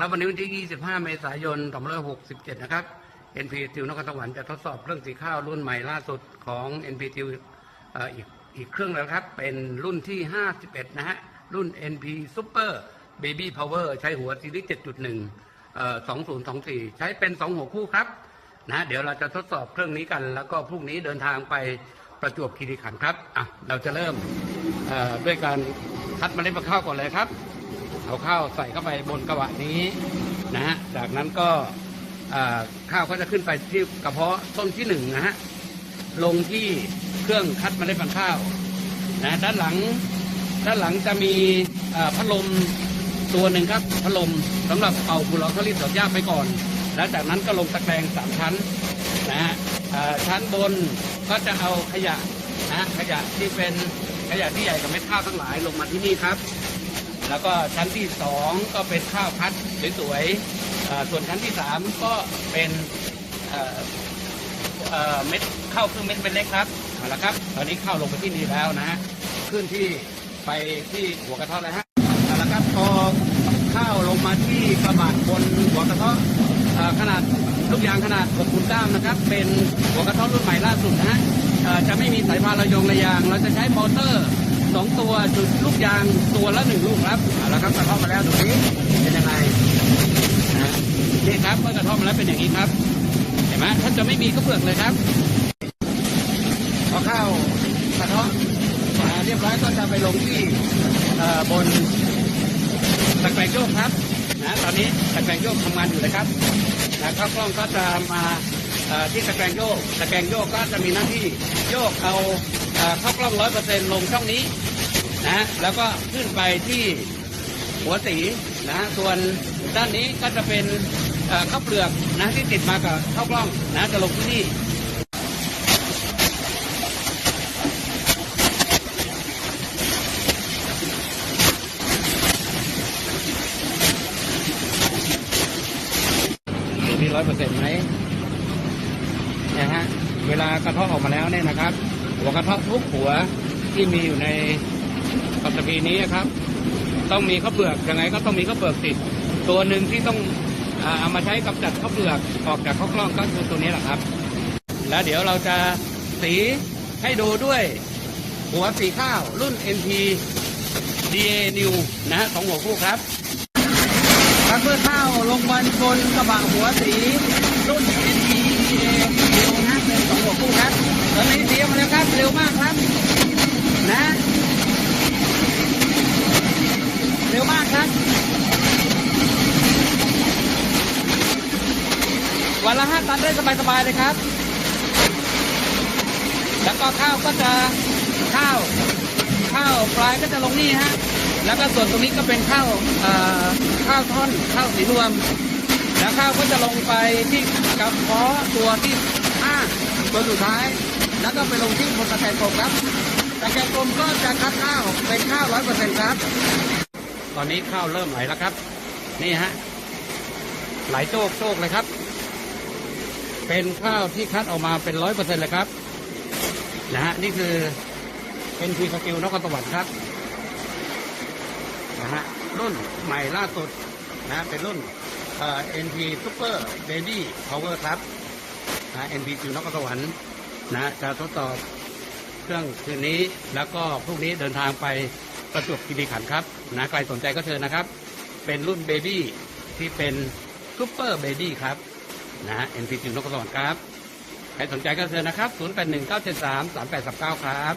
ครับวันนี้วันที่ 25 เมษายน 2567 นะครับ NP ติวนครสวรรค์จะทดสอบเครื่องสีข้าวรุ่นใหม่ล่าสุดของ NP ติวเอ่ออีกอีกเครื่องแล้วครับ เป็นรุ่นที่ 51 นะฮะ รุ่น NP Super Baby Power ใช้หัวซีรีส์7.1 2024 ใช้เป็น 2 หัวคู่ครับนะเดี๋ยวเราจะทดสอบเครื่องนี้กัน แล้วก็พรุ่งนี้เดินทางไปประจวบคีรีขันธ์ครับอะเราจะเริ่มด้วยการคัดเมล็ดข้าวก่อนเลยครับ เอาข้าวใส่เข้าไปบนกระบะนี้นะฮะจากนั้นก็ข้าวก็จะขึ้นไปที่กระเพาะต้นที่หนึ่งนะฮะลงที่เครื่องคัดเมล็ดพันธุ์ข้าวนะด้านหลังด้านหลังจะมีพัดลมตัวหนึ่งครับพัดลมสำหรับเป่าฝุ่นละอองเขารีดดอกหญ้าไปก่อน แล้วจากนั้นก็ลงตะแกรงสามชั้นนะฮะชั้นบนก็จะเอาขยะนะขยะที่เป็นขยะที่ใหญ่กับเม็ดข้าวทั้งหลายลงมาที่นี่ครับ แล้วก็ชั้นที่สองก็เป็นข้าวพัดสวยๆส่วนชั้นที่สามก็เป็นเม็ดข้าวครึ่งเม็ดเป็นเล็กครับเอาละครับ ตอนนี้ข้าวลงไปที่นี่แล้วนะฮะขึ้นที่ไปที่หัวกระทะแล้วฮะเอาละครับพอข้าวลงมาที่กระบะบนหัวกระทะเอ่อขนาดลูกยางขนาด6คูณ9นะครับ เป็นหัวกระทะรุ่นใหม่ล่าสุดนะฮะจะไม่มีสายพานระยงระยาง เราจะใช้มอเตอร์ สองตัวจุดลูกยางตัวละหนึ่งลูกครับเอาละครับกระทาะมาแล้วดูนี้เป็นยังไงนะนี่ครับเมื่อกระทาะมาแล้วเป็นอย่างนี้ครับเห็นไหมถ้าจะไม่มีก็เปลือกเลยครับพอเข้ากระทาะมาเรียบร้อยก็จะไปลงที่บนตะแกรงโยกครับนะตอนนี้ตะแกรงโยกทำงานอยู่นะครับนะข้าวกล้องก็จะมาที่ตะแกรงโยกตะแกรงโยกก็จะมีหน้าที่โยกเอา เข้ากล้องร้อยเปอร์เซ็นต์ลงช่องนี้นะแล้วก็ขึ้นไปที่หัวสีนะส่วนด้านนี้ก็จะเป็นข้าวเปลือกนะที่ติดมากับข้าวกล้องนะจะลงที่นี่มีร้อยเปอร์เซ็นต์ไหม เวลากระเทาะออกมาแล้วเนี่ยนะครับ หัวกระเทาะทุกหัวที่มีอยู่ในปัตตภีนี้นะครับ ต้องมีข้าวเปลือกยังไงก็ต้องมีข้าวเปลือกติด ตัวหนึ่งที่ต้องเอามาใช้กำจัดข้าวเปลือกออกจากข้าวกล้องก็คือตัวนี้แหละครับ แล้วเดี๋ยวเราจะสีให้ดูด้วยหัวสีข้าวรุ่น NP DA New นะฮะของหัวคู่ครับครับเมื่อข้าวลงบนบนกระบะหัวสีรุ่น NP DA New หนะเป็นของหัวคู่ครับ ตอนนี้เสียมาแล้วครับ เร็วมากครับ นะ เร็วมากครับ วันละห้าตันได้สบายๆเลยครับ แล้วก็ข้าวก็จะข้าว ข้าวปลายก็จะลงนี่ฮะ แล้วก็ส่วนตรงนี้ก็เป็นข้าวข้าวท่อนข้าวสีรวมแล้วข้าวก็จะลงไปที่กระเพาะตัวที่ ตัวสุดท้าย แล้วก็ไปลงที่บนตะแกรงกลมครับตะแกรงกลมก็จะคัดข้าวเป็นข้าวร้อยเปอร์เซ็นต์ครับ ตอนนี้ข้าวเริ่มไหลแล้วครับ นี่ฮะไหลโจกโจกเลยครับ เป็นข้าวที่คัดออกมาเป็นร้อยเปอร์เซ็นต์เลยครับนะฮะนี่คือเป็นพีสกิลนครสวรรค์ครับนะฮะรุ่นใหม่ล่าสุดนะเป็นรุ่นเอ่อ NP Super Baby Power ครับนะ NP จิว นครสวรรค์นะจะทดสอบเครื่องคืนนี้แล้วก็พรุ่งนี้เดินทางไปประจวบคีรีขันธ์ครับนะใครสนใจก็เชิญนะครับ เป็นรุ่นเบบี้ที่เป็นซูเปอร์เบบี้ครับนะ NP จิวนครสวรรค์ครับ ใครสนใจก็เชิญนะครับ 0819733839 ครับ